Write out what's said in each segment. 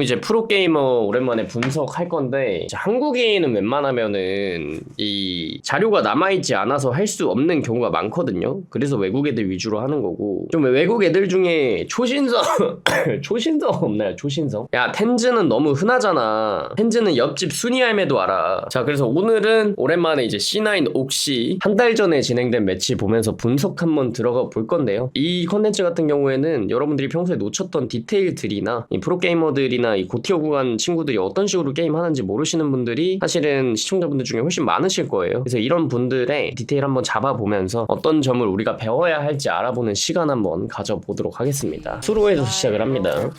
이제 프로게이머 오랜만에 분석할 건데 한국인은 웬만하면은 이 자료가 남아있지 않아서 할 수 없는 경우가 많거든요. 그래서 외국 애들 위주로 하는 거고. 좀 외국 애들 중에 초신성 초신성 없나요? 초신성? 야 텐즈는 너무 흔하잖아. 텐즈는 옆집 순이 할매도 알아. 자 그래서 오늘은 오랜만에 이제 C9 옥시 한 달 전에 진행된 매치 보면서 분석 한번 들어가 볼 건데요. 이 컨텐츠 같은 경우에는 여러분들이 평소에 놓쳤던 디테일들이나 이 프로게이머들이 나 이 고티어 구간 친구들이 어떤 식으로 게임 하는지 모르시는 분들이 사실은 시청자분들 중에 훨씬 많으실 거예요. 그래서 이런 분들의 디테일 한번 잡아보면서 어떤 점을 우리가 배워야 할지 알아보는 시간 한번 가져보도록 하겠습니다. 수로에서 시작을 합니다.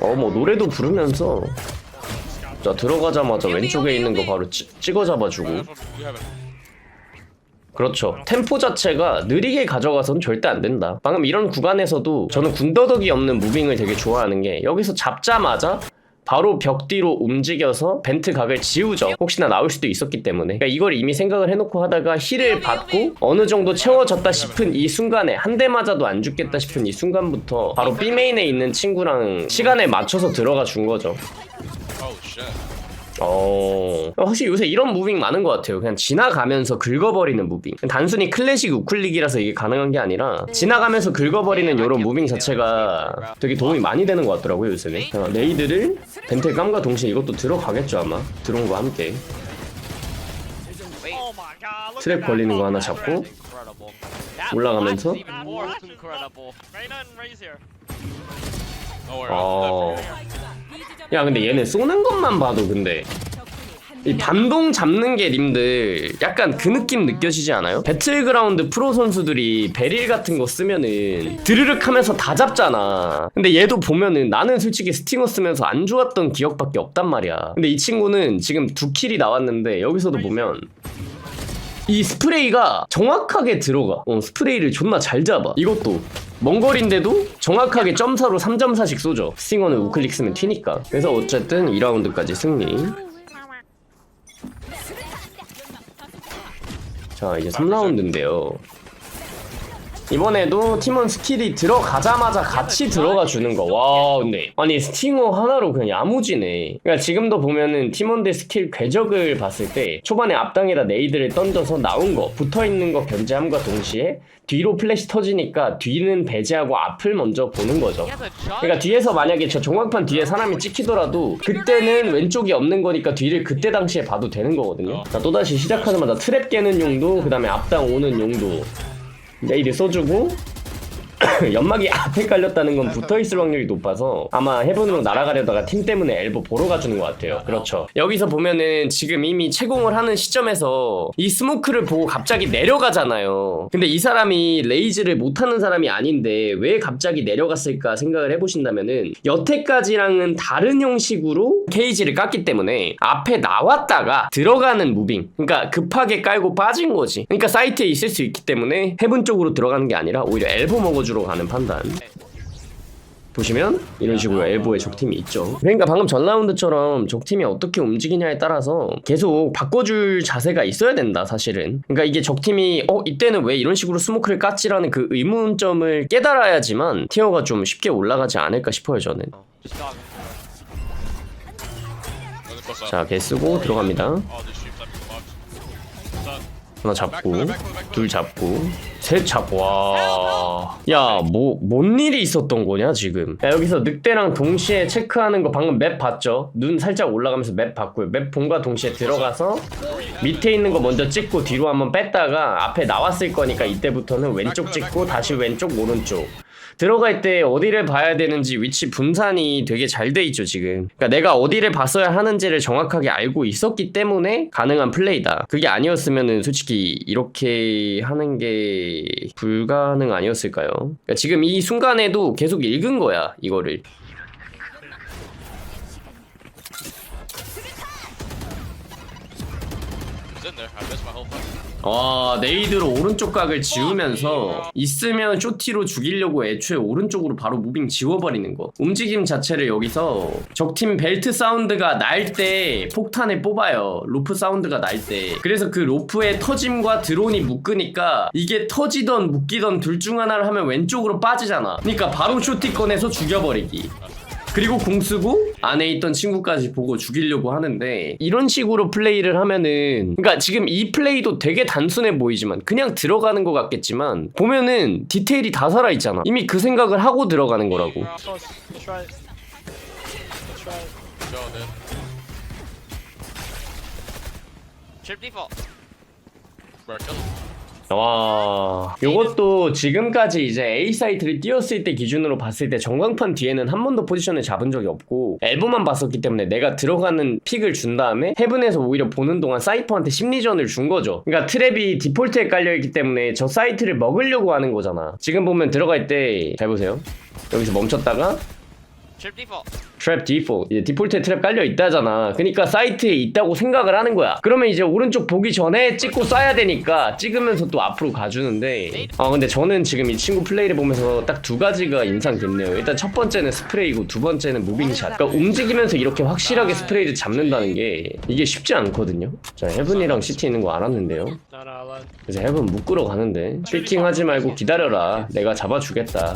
어 뭐 노래도 부르면서 자 들어가자마자 왼쪽에 있는 거 바로 찌, 찍어 잡아주고 그렇죠 템포 자체가 느리게 가져가선 절대 안 된다 방금 이런 구간에서도 저는 군더더기 없는 무빙을 되게 좋아하는 게 여기서 잡자마자 바로 벽 뒤로 움직여서 벤트 각을 지우죠. 혹시나 나올 수도 있었기 때문에. 그러니까 이걸 이미 생각을 해놓고 하다가 힐을 받고 어느 정도 채워졌다 싶은 이 순간에 한 대 맞아도 안 죽겠다 싶은 이 순간부터 바로 B메인에 있는 친구랑 시간에 맞춰서 들어가 준 거죠. 어, 확실히 요새 이런 무빙 많은 것 같아요. 그냥 지나가면서 긁어버리는 무빙. 단순히 클래식 우클릭이라서 이게 가능한 게 아니라 지나가면서 긁어버리는 이런 무빙 자체가 되게 도움이 많이 되는 것 같더라고요, 요새는. 어, 레이드를 벤틀감과 동시에 이것도 들어가겠죠, 아마. 함께. My god. Look 트랩. 걸리는 거 하나 잡고 올라가면서 어. 야, 근데 얘네 쏘는 것만 봐도 근데 이 반동 잡는 게 님들 약간 그 느낌 느껴지지 않아요? 배틀그라운드 프로 선수들이 베릴 같은 거 쓰면은 드르륵 하면서 다 잡잖아. 근데 얘도 보면은 나는 솔직히 스팅어 쓰면서 안 좋았던 기억밖에 없단 말이야. 근데 이 친구는 지금 두 킬이 나왔는데 여기서도 보면 이 스프레이가 정확하게 들어가. 어, 스프레이를 존나 잘 잡아. 이것도 먼 거리인데도 정확하게 점사로 3점사씩 쏘죠. 스팅어는 우클릭 쓰면 튀니까. 그래서 어쨌든 2라운드까지 승리. 자 이제 3라운드인데요 이번에도 팀원 스킬이 들어가자마자 같이 들어가 주는 거 와 근데 아니 스팅어 하나로 그냥 야무지네 그러니까 지금도 보면은 팀원들 스킬 궤적을 봤을 때 초반에 앞당에다 네이드를 던져서 나온 거 붙어 있는 거 견제함과 동시에 뒤로 플래시 터지니까 뒤는 배제하고 앞을 먼저 보는 거죠. 그러니까 뒤에서 만약에 저 종합판 뒤에 사람이 찍히더라도 그때는 왼쪽이 없는 거니까 뒤를 그때 당시에 봐도 되는 거거든요. 자 또다시 시작하자마자 트랩 깨는 용도 그 다음에 앞당 오는 용도 내일이 써주고 연막이 앞에 깔렸다는 건 붙어 있을 확률이 높아서 아마 해븐으로 날아가려다가 팀 때문에 엘보 보러 가주는 것 같아요. 그렇죠. 여기서 보면은 지금 이미 채공을 하는 시점에서 이 스모크를 보고 갑자기 내려가잖아요. 근데 이 사람이 레이즈를 못하는 사람이 아닌데 왜 갑자기 내려갔을까 생각을 해보신다면은 여태까지랑은 다른 형식으로 케이지를 깠기 때문에 앞에 나왔다가 들어가는 무빙. 그러니까 급하게 깔고 빠진 거지. 그러니까 사이트에 있을 수 있기 때문에 해븐 쪽으로 들어가는 게 아니라 오히려 엘보 먹어주 러 가는 판단. 보시면 이런 식으로 엘보에 적팀이 있죠. 그러니까 방금 전 라운드처럼 적팀이 어떻게 움직이냐에 따라서 계속 바꿔줄 자세가 있어야 된다 사실은. 그러니까 이게 적팀이 어 이때는 왜 이런 식으로 스모크를 깠지라는 그 의문점을 깨달아야지만 티어가 좀 쉽게 올라가지 않을까 싶어요 저는. Just dog. Another close up. 자개 쓰고 들어갑니다. 하나 잡고 둘 잡고 셋 잡고 와야뭐 뭔 일이 있었던 거냐 지금? 야, 여기서 늑대랑 동시에 체크하는 거 방금 맵 봤죠? 눈 살짝 올라가면서 맵 봤고요. 맵 본과 동시에 들어가서 밑에 있는 거 먼저 찍고 뒤로 한번 뺐다가 앞에 나왔을 거니까 이때부터는 왼쪽 찍고 다시 왼쪽 오른쪽 들어갈 때 어디를 봐야 되는지 위치 분산이 되게 잘 돼 있죠 지금. 그러니까 내가 어디를 봤어야 하는지를 정확하게 알고 있었기 때문에 가능한 플레이다. 그게 아니었으면은 솔직히 이렇게 하는 게 불가능 아니었을까요? 그러니까 지금 이 순간에도 계속 읽은 거야 이거를 아 네이드로 오른쪽 각을 지우면서 있으면 쇼티로 죽이려고 애초에 오른쪽으로 바로 무빙 지워버리는 거. 움직임 자체를 여기서 적팀 벨트 사운드가 날 때 폭탄을 뽑아요. 로프 사운드가 날 때. 그래서 그 로프의 터짐과 드론이 묶으니까 이게 터지던 묶이던 둘 중 하나를 하면 왼쪽으로 빠지잖아. 그러니까 바로 쇼티 꺼내서 죽여버리기 그리고 공 쓰고 안에 있던 친구까지 보고 죽이려고 하는데 이런 식으로 플레이를 하면은 그러니까 지금 이 플레이도 되게 단순해 보이지만 그냥 들어가는 것 같겠지만 보면은 디테일이 다 살아 있잖아 이미 그 생각을 하고 들어가는 거라고 Close. Let's try it. Let's try it. Go, dude. Trip default. Bro, kill him. 와. 요것도 지금까지 이제 A 사이트를 띄웠을 때 기준으로 봤을 때 전광판 뒤에는 한 번도 포지션을 잡은 적이 없고 앨범만 봤었기 때문에 내가 들어가는 픽을 준 다음에 헤븐에서 오히려 보는 동안 사이퍼한테 심리전을 준 거죠. 그러니까 트랩이 디폴트에 깔려있기 때문에 저 사이트를 먹으려고 하는 거잖아. 지금 보면 들어갈 때 잘 보세요. 여기서 멈췄다가 Trip default. 트랩 디폴 이제 디폴트에 트랩 깔려 있다잖아. 그러니까 사이트에 있다고 생각을 하는 거야. 그러면 이제 오른쪽 보기 전에 찍고 쏴야 되니까 찍으면서 또 앞으로 가주는데. 아 근데 저는 지금 이 친구 플레이를 보면서 딱 두 가지가 인상 깊네요. 일단 첫 번째는 스프레이고 두 번째는 무빙샷. 그러니까 움직이면서 이렇게 확실하게 스프레이를 잡는다는 게 이게 쉽지 않거든요. 자 헤븐이랑 시티 있는 거 알았는데요. 그래서 헤븐 묶으러 가는데. 피킹하지 말고 기다려라. 내가 잡아주겠다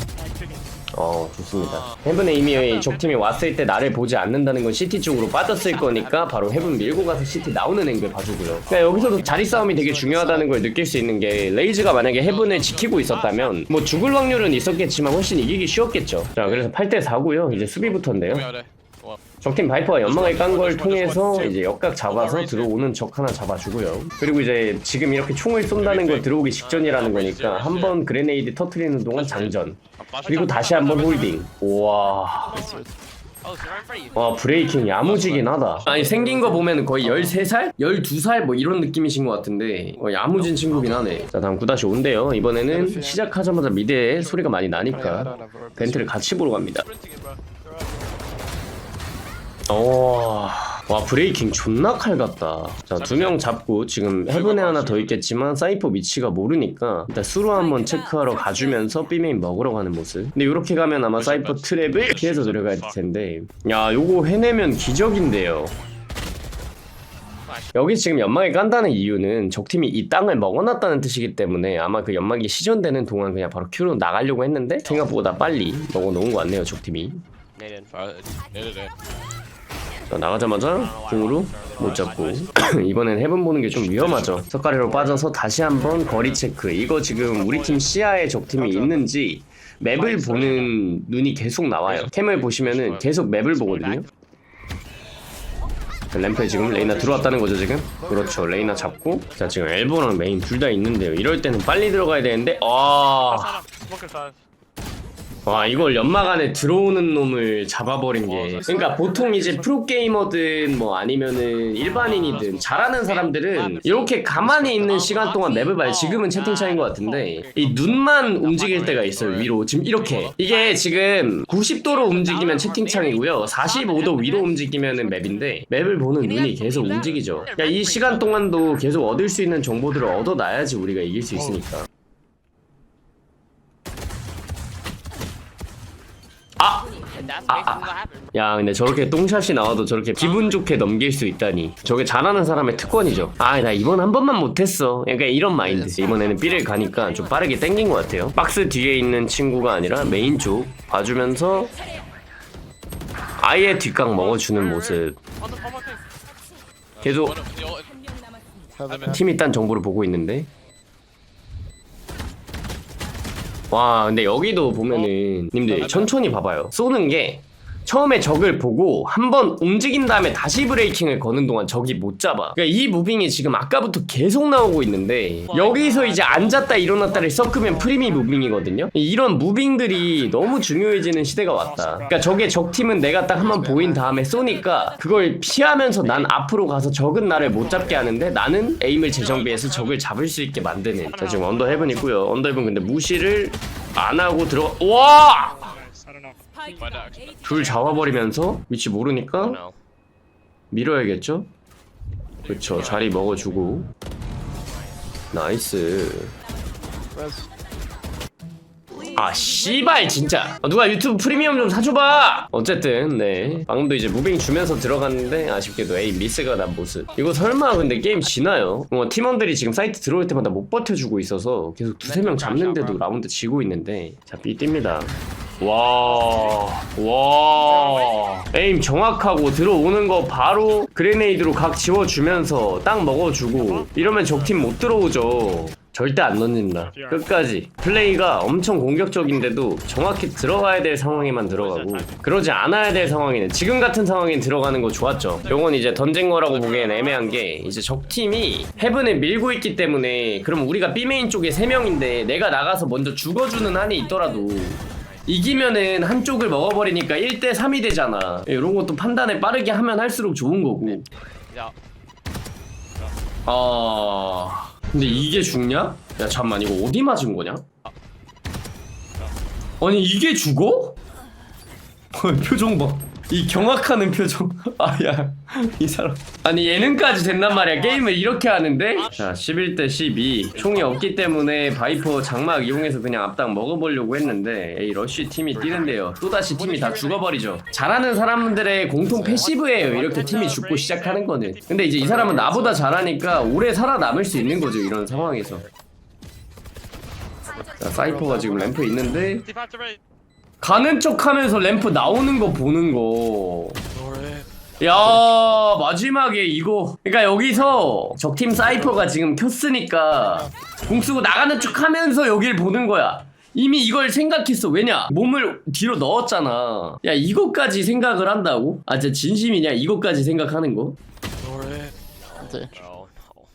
어 좋습니다. 헤븐에 이미 적팀이 왔을 때 나를 보지 않는다는 건 시티 쪽으로 빠졌을 거니까 바로 헤븐 밀고 가서 시티 나오는 앵글 봐주고요. 그러니까 여기서도 자리 싸움이 되게 중요하다는 걸 느낄 수 있는 게 레이즈가 만약에 헤븐을 지키고 있었다면 뭐 죽을 확률은 있었겠지만 훨씬 이기기 쉬웠겠죠. 자 그래서 8대 4고요. 이제 수비부터인데요 적팀 바이퍼가 연막을 깐 걸 통해서 이제 역각 잡아서 들어오는 적 하나 잡아주고요. 그리고 이제 지금 이렇게 총을 쏜다는 건 들어오기 직전이라는 거니까 한 번 그레네이드 터트리는 동안 장전. 그리고 다시 한 번 홀딩. 우와. 와 브레이킹 야무지긴 하다. 아니 생긴 거 보면 거의 13살? 12살 뭐 이런 느낌이신 것 같은데 어, 야무진 친구긴 하네. 자 다음 9다시 온대요. 이번에는 시작하자마자 미드에 소리가 많이 나니까 벤트를 같이 보러 갑니다. Up. 어... 와 브레이킹 존나 칼 같다 자 두 명 잡고 지금 헤븐에 하나 더 있겠지만 사이퍼 위치가 모르니까 일단 수로 한번 체크하러 가주면서 B메인 먹으러 가는 모습 근데 이렇게 가면 아마 사이퍼 트랩을 피해서 들어가야 될 텐데 야 요거 해내면 기적인데요 여기 지금 연막을 깐다는 이유는 적팀이 이 땅을 먹어놨다는 뜻이기 때문에 아마 그 연막이 시전되는 동안 그냥 바로 Q로 나가려고 했는데 생각보다 빨리 먹어놓은 것 같네요 적팀이 needed it. 자, 나가자마자 공으로 못 잡고. 이번엔 해본 보는 게 좀 위험하죠. 석가래로 빠져서 다시 한번 거리 체크. 이거 지금 우리 팀 시야에 적팀이 있는지 맵을 보는 눈이 계속 나와요. 캠을 보시면은 계속 맵을 보거든요. 자, 램프에 지금 레이나 들어왔다는 거죠 지금? 그렇죠. 레이나 잡고. 자 지금 엘보랑 메인 둘 다 있는데요. 이럴 때는 빨리 들어가야 되는데 아. 와 이걸 연막 안에 들어오는 놈을 잡아버린 게. 그러니까 보통 이제 프로게이머든 뭐 아니면은 일반인이든 잘하는 사람들은 이렇게 가만히 있는 시간 동안 맵을 봐요. 지금은 채팅창인 것 같은데 이 눈만 움직일 때가 있어요 위로. 지금 이렇게. 이게 지금 90도로 움직이면 채팅창이고요. 45도 위로 움직이면은 맵인데 맵을 보는 눈이 계속 움직이죠. 그러니까 이 시간 동안도 계속 얻을 수 있는 정보들을 얻어놔야지 우리가 이길 수 있으니까 아! Happened. 야 근데 저렇게 똥샷이 나와도 저렇게 기분 좋게 넘길 수 있다니 저게 잘하는 사람의 특권이죠 아 나 이번 한 번만 못했어 그러니까 이런 마인드 이번에는 B를 가니까 좀 빠르게 땡긴 것 같아요 박스 뒤에 있는 친구가 아니라 메인 쪽 봐주면서 아예 뒷각 먹어주는 모습. 계속. 팀이 딴 정보를 보고 있는데 와 근데 여기도 보면은 님들 천천히 봐봐요. 쏘는 게 처음에 적을 보고 한 번 움직인 다음에 다시 브레이킹을 거는 동안 적이 못 잡아. 그러니까 이 무빙이 지금 아까부터 계속 나오고 있는데 여기서 이제 앉았다 일어났다를 섞으면 프리미 무빙이거든요. 이런 무빙들이 너무 중요해지는 시대가 왔다. 그러니까 적의 적팀은 내가 딱 한 번 보인 다음에 쏘니까 그걸 피하면서 난 앞으로 가서 적은 나를 못 잡게 하는데 나는 에임을 재정비해서 적을 잡을 수 있게 만드는. 자 지금 언더 헤븐 있고요. 언더 헤븐 근데 무시를 안 하고 들어가 와! 둘 잡아버리면서 위치 모르니까. 밀어야겠죠? 그쵸 자리 먹어주고. 나이스. 아 씨발 진짜. 아, 누가 유튜브 프리미엄 좀 사줘봐. 어쨌든 네. 방금도 이제 무빙 주면서 들어갔는데 아쉽게도 에이 미스가 난 모습. 이거 설마 근데 게임 지나요? 뭐 팀원들이 지금 사이트 들어올 때마다 못 버텨주고 있어서 계속 두세 명 잡는데도 라운드 지고 있는데. 자삐 뜁니다 와, 와. 에임 정확하고 들어오는 거 바로 그레네이드로 각 지워주면서 딱 먹어주고 이러면 적팀 못 들어오죠. 절대 안 넣는다. 끝까지. 플레이가 엄청 공격적인데도 정확히 들어가야 될 상황에만 들어가고 그러지 않아야 될 상황에는 지금 같은 상황엔 들어가는 거 좋았죠. 요건 이제 던진 거라고 보기엔 애매한 게 이제 적팀이 헤븐을 밀고 있기 때문에 그럼 우리가 B메인 쪽에 3명인데 내가 나가서 먼저 죽어주는 한이 있더라도 이기면은 한쪽을 먹어버리니까 1대 3이 되잖아. 이런 것도 판단을 빠르게 하면 할수록 좋은 거고. Yeah. 아. 근데 이게 죽냐? 야, 잠만, 이거 어디 맞은 거냐? 아니, 이게 죽어? 헐, 표정 봐. 이 경악하는 표정. 아, 야. 이 사람. 아니, 예능까지 된단 말이야. 게임을 이렇게 하는데? 자, 11대 12. 총이 없기 때문에 바이퍼 장막 이용해서 그냥 앞당 먹어보려고 했는데, 에이, 러쉬 팀이 뛰는데요. 또다시 팀이 다 죽어버리죠. 잘하는 사람들의 공통 패시브예요. 이렇게 팀이 죽고 시작하는 거는. 근데 이제 이 사람은 나보다 잘하니까 오래 살아남을 수 있는 거죠. 이런 상황에서. 자, 사이퍼가 지금 램프에 있는데. 가는 척 하면서 램프 나오는 거 보는 거. 야 마지막에 이거 그러니까 여기서 적팀 사이퍼가 지금 켰으니까 공 쓰고 나가는 척 하면서 여길 보는 거야 이미 이걸 생각했어 왜냐 몸을 뒤로 넣었잖아 야 이것까지 생각을 한다고? 아 진짜 진심이냐 이것까지 생각하는 거? Okay.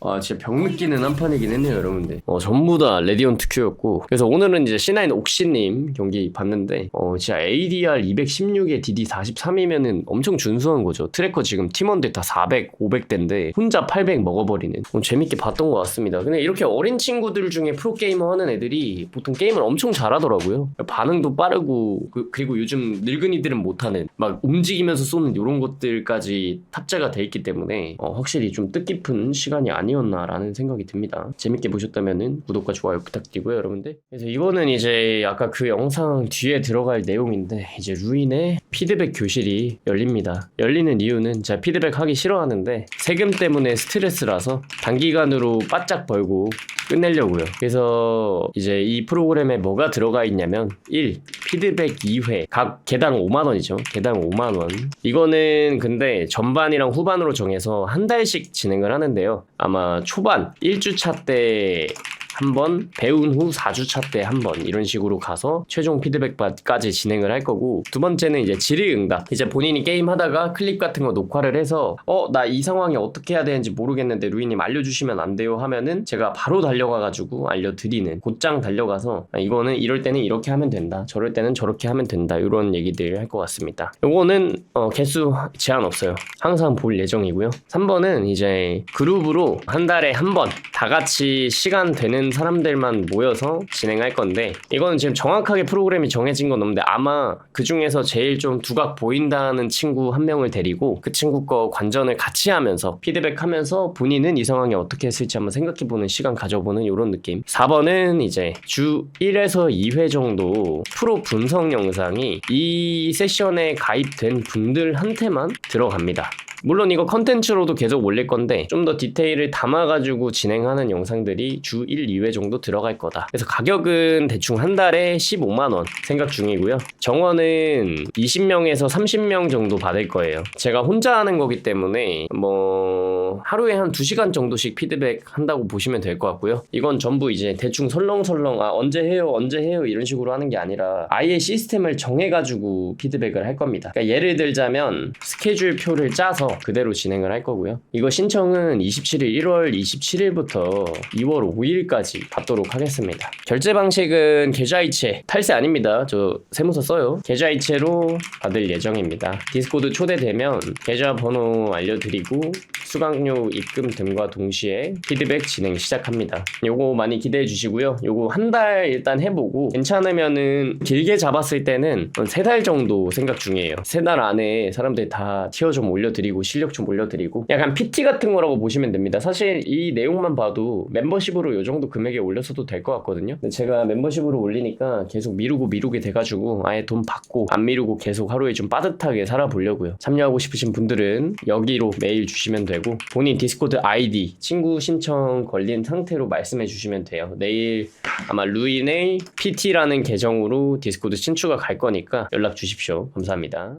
아 진짜 병 느끼는 한 판이긴 했네요 여러분들. 어 전부 다 레디온트 큐였고. 그래서 오늘은 이제 C9 옥시님 경기 봤는데 어 진짜 ADR 216에 DD 43이면은 엄청 준수한 거죠. 트래커 지금 팀원들 다 400, 500대인데 혼자 800 먹어버리는. 어, 재밌게 봤던 것 같습니다. 근데 이렇게 어린 친구들 중에 프로게이머 하는 애들이 보통 게임을 엄청 잘하더라고요. 반응도 빠르고 그, 그리고 요즘 늙은이들은 못하는 막 움직이면서 쏘는 이런 것들까지 탑재가 돼 있기 때문에 어, 확실히 좀 뜻깊은 시간이 아니었 나라는 생각이 듭니다. 재밌게 보셨다면 구독과 좋아요 부탁드리고요, 여러분들. 그래서 이거는 이제 아까 그 영상 뒤에 들어갈 내용인데 이제 루인의 피드백 교실이 열립니다. 열리는 이유는 제가 피드백 하기 싫어하는데 세금 때문에 스트레스라서 단기간으로 바짝 벌고 끝내려고요. 그래서 이제 이 프로그램에 뭐가 들어가 있냐면 1. 피드백 2회 각 개당 5만 원이죠. 개당 5만 원. 이거는 근데 전반이랑 후반으로 정해서 한 달씩 진행을 하는데요. 아마 초반 1주차 때 한 번, 배운 후 4주차 때 한 번 이런 식으로 가서 최종 피드백까지 진행을 할 거고 두 번째는 이제 질의응답. 이제 본인이 게임 하다가 클립 같은 거 녹화를 해서 어 나 이 상황에 어떻게 해야 되는지 모르겠는데 루이님 알려주시면 안 돼요 하면은 제가 바로 달려가가지고 알려드리는 곧장 달려가서 아, 이거는 이럴 때는 이렇게 하면 된다 저럴 때는 저렇게 하면 된다 이런 얘기들 할 것 같습니다. 요거는 어, 개수 제한 없어요. 항상 볼 예정이고요. 3번은 이제 그룹으로 한 달에 한 번 다 같이 시간 되는 사람들만 모여서 진행할 건데 이거는 지금 정확하게 프로그램이 정해진 건 없는데 아마 그 중에서 제일 좀 두각 보인다는 친구 한 명을 데리고 그 친구 거 관전을 같이 하면서 피드백하면서 본인은 이 상황에 어떻게 했을지 한번 생각해보는 시간 가져보는 이런 느낌. 4번은 이제 주 1에서 2회 정도 프로 분석 영상이 이 세션에 가입된 분들한테만 들어갑니다 물론 이거 컨텐츠로도 계속 올릴 건데 좀 더 디테일을 담아가지고 진행하는 영상들이 주 1, 2회 정도 들어갈 거다. 그래서 가격은 대충 한 달에 15만원 생각 중이고요. 정원은 20명에서 30명 정도 받을 거예요. 제가 혼자 하는 거기 때문에 뭐 하루에 한 2시간 정도씩 피드백 한다고 보시면 될 것 같고요. 이건 전부 이제 대충 설렁설렁 아 언제 해요 언제 해요 이런 식으로 하는 게 아니라 아예 시스템을 정해가지고 피드백을 할 겁니다. 그러니까 예를 들자면 스케줄 표를 짜서 그대로 진행을 할 거고요. 이거 신청은 27일 1월 27일부터 2월 5일까지 받도록 하겠습니다. 결제 방식은 계좌이체 탈세 아닙니다. 저 세무서 써요. 계좌이체로 받을 예정입니다. 디스코드 초대되면 계좌 번호 알려드리고 수강료 입금 등과 동시에 피드백 진행 시작합니다. 요거 많이 기대해 주시고요. 요거 한 달 일단 해보고 괜찮으면은 길게 잡았을 때는 세 달 정도 생각 중이에요. 세 달 안에 사람들 다 티어 좀 올려드리고 실력 좀 올려드리고 약간 PT 같은 거라고 보시면 됩니다. 사실 이 내용만 봐도 멤버십으로 요 정도 금액에 올렸어도 될 것 같거든요. 근데 제가 멤버십으로 올리니까 계속 미루고 미루게 돼가지고 아예 돈 받고 안 미루고 계속 하루에 좀 빠듯하게 살아보려고요. 참여하고 싶으신 분들은 여기로 메일 주시면 되고 본인 디스코드 아이디 친구 신청 걸린 상태로 말씀해 주시면 돼요. 내일 아마 루인의 PT라는 계정으로 디스코드 친추가 갈 거니까 연락 주십시오. 감사합니다.